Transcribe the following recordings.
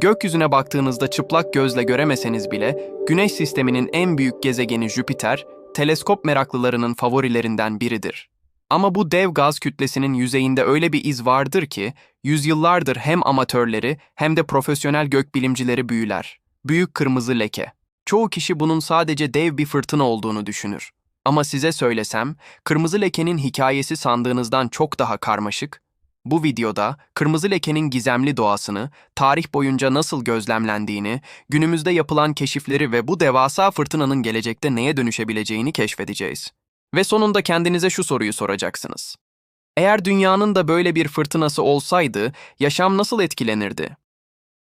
Gökyüzüne baktığınızda çıplak gözle göremeseniz bile Güneş sisteminin en büyük gezegeni Jüpiter, teleskop meraklılarının favorilerinden biridir. Ama bu dev gaz kütlesinin yüzeyinde öyle bir iz vardır ki, yüzyıllardır hem amatörleri hem de profesyonel gökbilimcileri büyüler. Büyük kırmızı leke. Çoğu kişi bunun sadece dev bir fırtına olduğunu düşünür. Ama size söylesem, kırmızı lekenin hikayesi sandığınızdan çok daha karmaşık. Bu videoda kırmızı lekenin gizemli doğasını, tarih boyunca nasıl gözlemlendiğini, günümüzde yapılan keşifleri ve bu devasa fırtınanın gelecekte neye dönüşebileceğini keşfedeceğiz. Ve sonunda kendinize şu soruyu soracaksınız. Eğer dünyanın da böyle bir fırtınası olsaydı, yaşam nasıl etkilenirdi?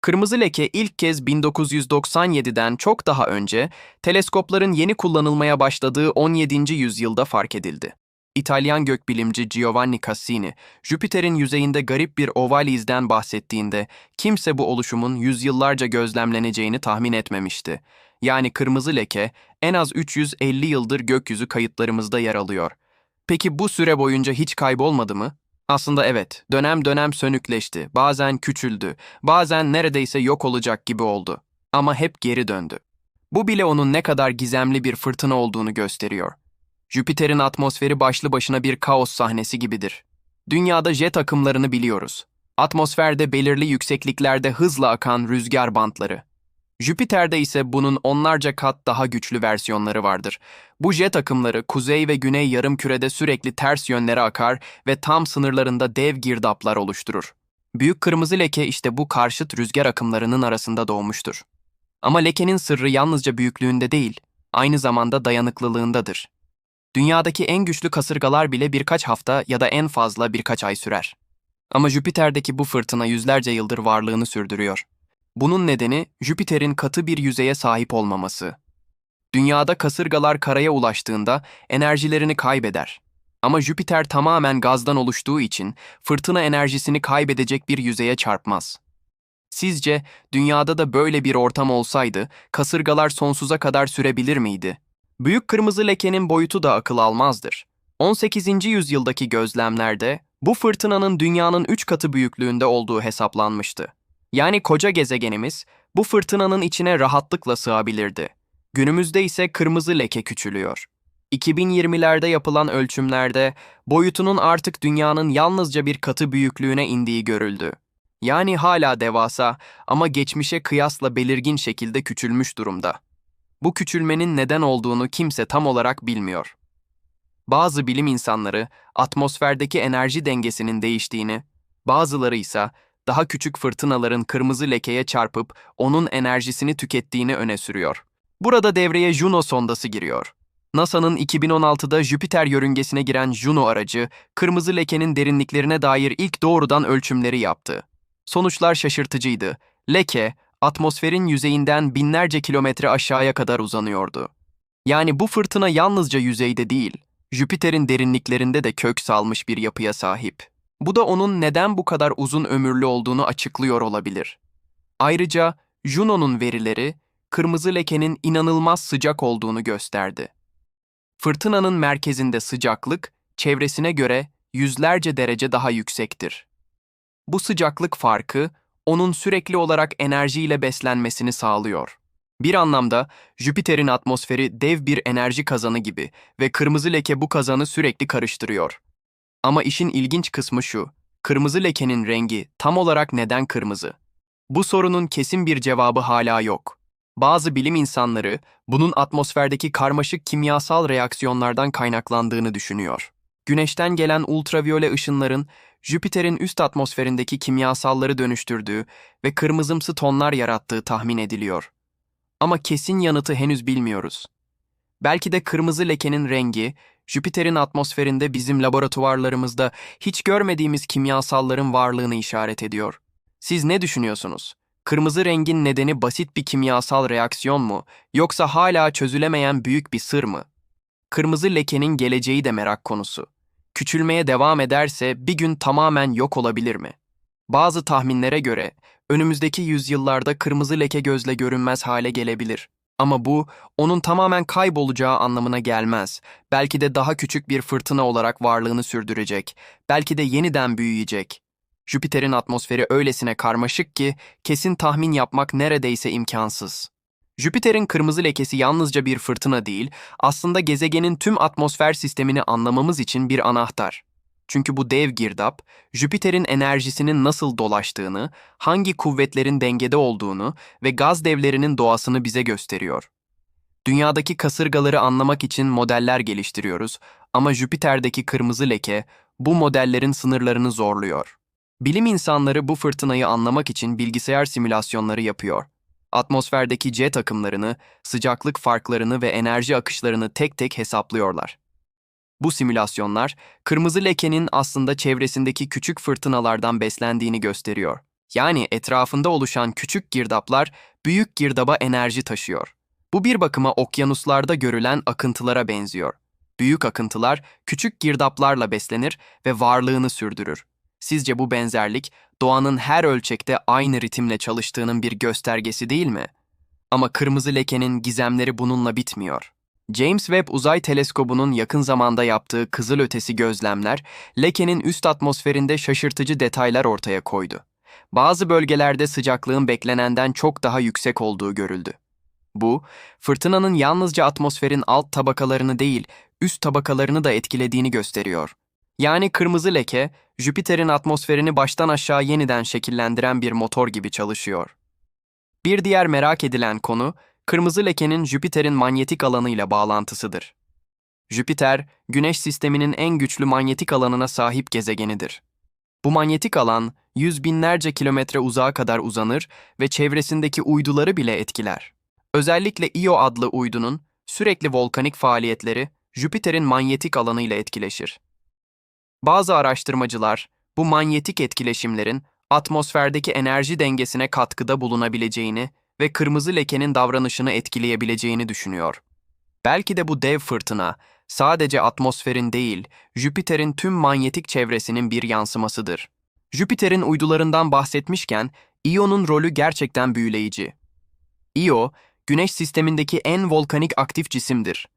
Kırmızı leke ilk kez 1997'den çok daha önce teleskopların yeni kullanılmaya başladığı 17. yüzyılda fark edildi. İtalyan gökbilimci Giovanni Cassini, Jüpiter'in yüzeyinde garip bir oval izden bahsettiğinde kimse bu oluşumun yüzyıllarca gözlemleneceğini tahmin etmemişti. Yani kırmızı leke en az 350 yıldır gökyüzü kayıtlarımızda yer alıyor. Peki bu süre boyunca hiç kaybolmadı mı? Aslında evet, dönem dönem sönükleşti, bazen küçüldü, bazen neredeyse yok olacak gibi oldu. Ama hep geri döndü. Bu bile onun ne kadar gizemli bir fırtına olduğunu gösteriyor. Jüpiter'in atmosferi başlı başına bir kaos sahnesi gibidir. Dünyada jet akımlarını biliyoruz. Atmosferde belirli yüksekliklerde hızla akan rüzgar bantları. Jüpiter'de ise bunun onlarca kat daha güçlü versiyonları vardır. Bu jet akımları kuzey ve güney yarımkürede sürekli ters yönlere akar ve tam sınırlarında dev girdaplar oluşturur. Büyük kırmızı leke işte bu karşıt rüzgar akımlarının arasında doğmuştur. Ama lekenin sırrı yalnızca büyüklüğünde değil, aynı zamanda dayanıklılığındadır. Dünyadaki en güçlü kasırgalar bile birkaç hafta ya da en fazla birkaç ay sürer. Ama Jüpiter'deki bu fırtına yüzlerce yıldır varlığını sürdürüyor. Bunun nedeni Jüpiter'in katı bir yüzeye sahip olmaması. Dünyada kasırgalar karaya ulaştığında enerjilerini kaybeder. Ama Jüpiter tamamen gazdan oluştuğu için fırtına enerjisini kaybedecek bir yüzeye çarpmaz. Sizce dünyada da böyle bir ortam olsaydı kasırgalar sonsuza kadar sürebilir miydi? Büyük kırmızı lekenin boyutu da akıl almazdır. 18. yüzyıldaki gözlemlerde bu fırtınanın dünyanın 3 katı büyüklüğünde olduğu hesaplanmıştı. Yani koca gezegenimiz bu fırtınanın içine rahatlıkla sığabilirdi. Günümüzde ise kırmızı leke küçülüyor. 2020'lerde yapılan ölçümlerde boyutunun artık dünyanın yalnızca bir katı büyüklüğüne indiği görüldü. Yani hala devasa ama geçmişe kıyasla belirgin şekilde küçülmüş durumda. Bu küçülmenin neden olduğunu kimse tam olarak bilmiyor. Bazı bilim insanları atmosferdeki enerji dengesinin değiştiğini, bazıları ise daha küçük fırtınaların kırmızı lekeye çarpıp onun enerjisini tükettiğini öne sürüyor. Burada devreye Juno sondası giriyor. NASA'nın 2016'da Jüpiter yörüngesine giren Juno aracı, kırmızı lekenin derinliklerine dair ilk doğrudan ölçümleri yaptı. Sonuçlar şaşırtıcıydı. Leke, atmosferin yüzeyinden binlerce kilometre aşağıya kadar uzanıyordu. Yani bu fırtına yalnızca yüzeyde değil, Jüpiter'in derinliklerinde de kök salmış bir yapıya sahip. Bu da onun neden bu kadar uzun ömürlü olduğunu açıklıyor olabilir. Ayrıca Juno'nun verileri, kırmızı lekenin inanılmaz sıcak olduğunu gösterdi. Fırtınanın merkezinde sıcaklık, çevresine göre yüzlerce derece daha yüksektir. Bu sıcaklık farkı, onun sürekli olarak enerjiyle beslenmesini sağlıyor. Bir anlamda Jüpiter'in atmosferi dev bir enerji kazanı gibi ve kırmızı leke bu kazanı sürekli karıştırıyor. Ama işin ilginç kısmı şu, kırmızı lekenin rengi tam olarak neden kırmızı? Bu sorunun kesin bir cevabı hala yok. Bazı bilim insanları bunun atmosferdeki karmaşık kimyasal reaksiyonlardan kaynaklandığını düşünüyor. Güneşten gelen ultraviyole ışınların Jüpiter'in üst atmosferindeki kimyasalları dönüştürdüğü ve kırmızımsı tonlar yarattığı tahmin ediliyor. Ama kesin yanıtı henüz bilmiyoruz. Belki de kırmızı lekenin rengi, Jüpiter'in atmosferinde bizim laboratuvarlarımızda hiç görmediğimiz kimyasalların varlığını işaret ediyor. Siz ne düşünüyorsunuz? Kırmızı rengin nedeni basit bir kimyasal reaksiyon mu, yoksa hala çözülemeyen büyük bir sır mı? Kırmızı lekenin geleceği de merak konusu. Küçülmeye devam ederse bir gün tamamen yok olabilir mi? Bazı tahminlere göre önümüzdeki yüzyıllarda kırmızı leke gözle görünmez hale gelebilir. Ama bu onun tamamen kaybolacağı anlamına gelmez. Belki de daha küçük bir fırtına olarak varlığını sürdürecek. Belki de yeniden büyüyecek. Jüpiter'in atmosferi öylesine karmaşık ki kesin tahmin yapmak neredeyse imkansız. Jüpiter'in kırmızı lekesi yalnızca bir fırtına değil, aslında gezegenin tüm atmosfer sistemini anlamamız için bir anahtar. Çünkü bu dev girdap, Jüpiter'in enerjisinin nasıl dolaştığını, hangi kuvvetlerin dengede olduğunu ve gaz devlerinin doğasını bize gösteriyor. Dünyadaki kasırgaları anlamak için modeller geliştiriyoruz ama Jüpiter'deki kırmızı leke bu modellerin sınırlarını zorluyor. Bilim insanları bu fırtınayı anlamak için bilgisayar simülasyonları yapıyor. Atmosferdeki jet akımlarını, sıcaklık farklarını ve enerji akışlarını tek tek hesaplıyorlar. Bu simülasyonlar, kırmızı lekenin aslında çevresindeki küçük fırtınalardan beslendiğini gösteriyor. Yani etrafında oluşan küçük girdaplar büyük girdaba enerji taşıyor. Bu bir bakıma okyanuslarda görülen akıntılara benziyor. Büyük akıntılar küçük girdaplarla beslenir ve varlığını sürdürür. Sizce bu benzerlik doğanın her ölçekte aynı ritimle çalıştığının bir göstergesi değil mi? Ama kırmızı lekenin gizemleri bununla bitmiyor. James Webb Uzay Teleskobu'nun yakın zamanda yaptığı kızılötesi gözlemler, lekenin üst atmosferinde şaşırtıcı detaylar ortaya koydu. Bazı bölgelerde sıcaklığın beklenenden çok daha yüksek olduğu görüldü. Bu, fırtınanın yalnızca atmosferin alt tabakalarını değil, üst tabakalarını da etkilediğini gösteriyor. Yani kırmızı leke, Jüpiter'in atmosferini baştan aşağı yeniden şekillendiren bir motor gibi çalışıyor. Bir diğer merak edilen konu, kırmızı lekenin Jüpiter'in manyetik alanıyla bağlantısıdır. Jüpiter, Güneş sisteminin en güçlü manyetik alanına sahip gezegenidir. Bu manyetik alan, yüz binlerce kilometre uzağa kadar uzanır ve çevresindeki uyduları bile etkiler. Özellikle Io adlı uydunun sürekli volkanik faaliyetleri Jüpiter'in manyetik alanıyla etkileşir. Bazı araştırmacılar bu manyetik etkileşimlerin atmosferdeki enerji dengesine katkıda bulunabileceğini ve kırmızı lekenin davranışını etkileyebileceğini düşünüyor. Belki de bu dev fırtına sadece atmosferin değil, Jüpiter'in tüm manyetik çevresinin bir yansımasıdır. Jüpiter'in uydularından bahsetmişken Io'nun rolü gerçekten büyüleyici. Io, Güneş sistemindeki en volkanik aktif cisimdir.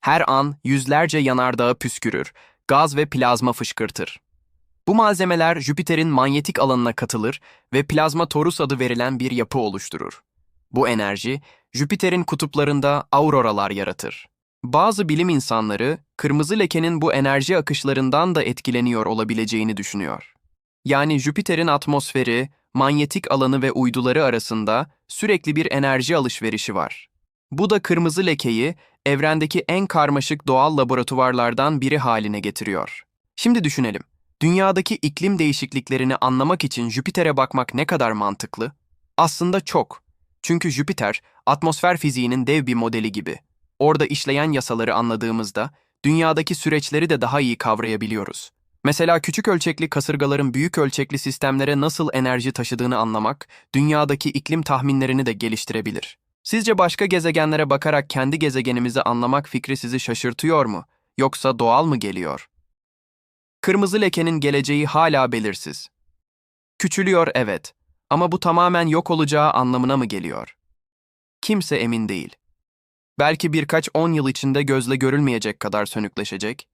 Her an yüzlerce yanardağı püskürür, gaz ve plazma fışkırtır. Bu malzemeler Jüpiter'in manyetik alanına katılır ve plazma torus adı verilen bir yapı oluşturur. Bu enerji, Jüpiter'in kutuplarında auroralar yaratır. Bazı bilim insanları, kırmızı lekenin bu enerji akışlarından da etkileniyor olabileceğini düşünüyor. Yani Jüpiter'in atmosferi, manyetik alanı ve uyduları arasında sürekli bir enerji alışverişi var. Bu da kırmızı lekeyi evrendeki en karmaşık doğal laboratuvarlardan biri haline getiriyor. Şimdi düşünelim. Dünyadaki iklim değişikliklerini anlamak için Jüpiter'e bakmak ne kadar mantıklı? Aslında çok. Çünkü Jüpiter, atmosfer fiziğinin dev bir modeli gibi. Orada işleyen yasaları anladığımızda, dünyadaki süreçleri de daha iyi kavrayabiliyoruz. Mesela küçük ölçekli kasırgaların büyük ölçekli sistemlere nasıl enerji taşıdığını anlamak, dünyadaki iklim tahminlerini de geliştirebilir. Sizce başka gezegenlere bakarak kendi gezegenimizi anlamak fikri sizi şaşırtıyor mu? Yoksa doğal mı geliyor? Kırmızı lekenin geleceği hala belirsiz. Küçülüyor evet ama bu tamamen yok olacağı anlamına mı geliyor? Kimse emin değil. Belki birkaç on yıl içinde gözle görülmeyecek kadar sönükleşecek,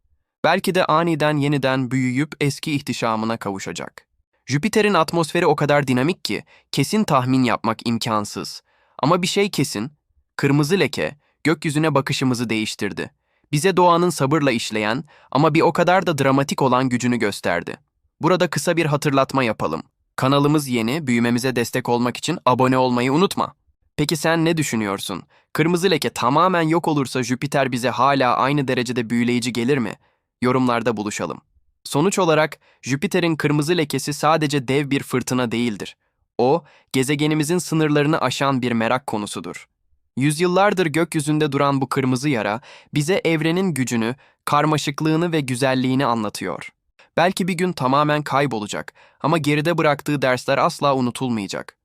belki de aniden yeniden büyüyüp eski ihtişamına kavuşacak. Jüpiter'in atmosferi o kadar dinamik ki kesin tahmin yapmak imkansız. Ama bir şey kesin, kırmızı leke gökyüzüne bakışımızı değiştirdi. Bize doğanın sabırla işleyen ama bir o kadar da dramatik olan gücünü gösterdi. Burada kısa bir hatırlatma yapalım. Kanalımız yeni, büyümemize destek olmak için abone olmayı unutma. Peki sen ne düşünüyorsun? Kırmızı leke tamamen yok olursa Jüpiter bize hala aynı derecede büyüleyici gelir mi? Yorumlarda buluşalım. Sonuç olarak Jüpiter'in kırmızı lekesi sadece dev bir fırtına değildir. O, gezegenimizin sınırlarını aşan bir merak konusudur. Yüzyıllardır gökyüzünde duran bu kırmızı yara bize evrenin gücünü, karmaşıklığını ve güzelliğini anlatıyor. Belki bir gün tamamen kaybolacak ama geride bıraktığı dersler asla unutulmayacak.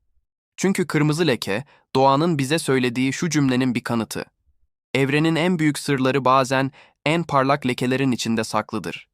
Çünkü kırmızı leke, doğanın bize söylediği şu cümlenin bir kanıtı. Evrenin en büyük sırları bazen en parlak lekelerin içinde saklıdır.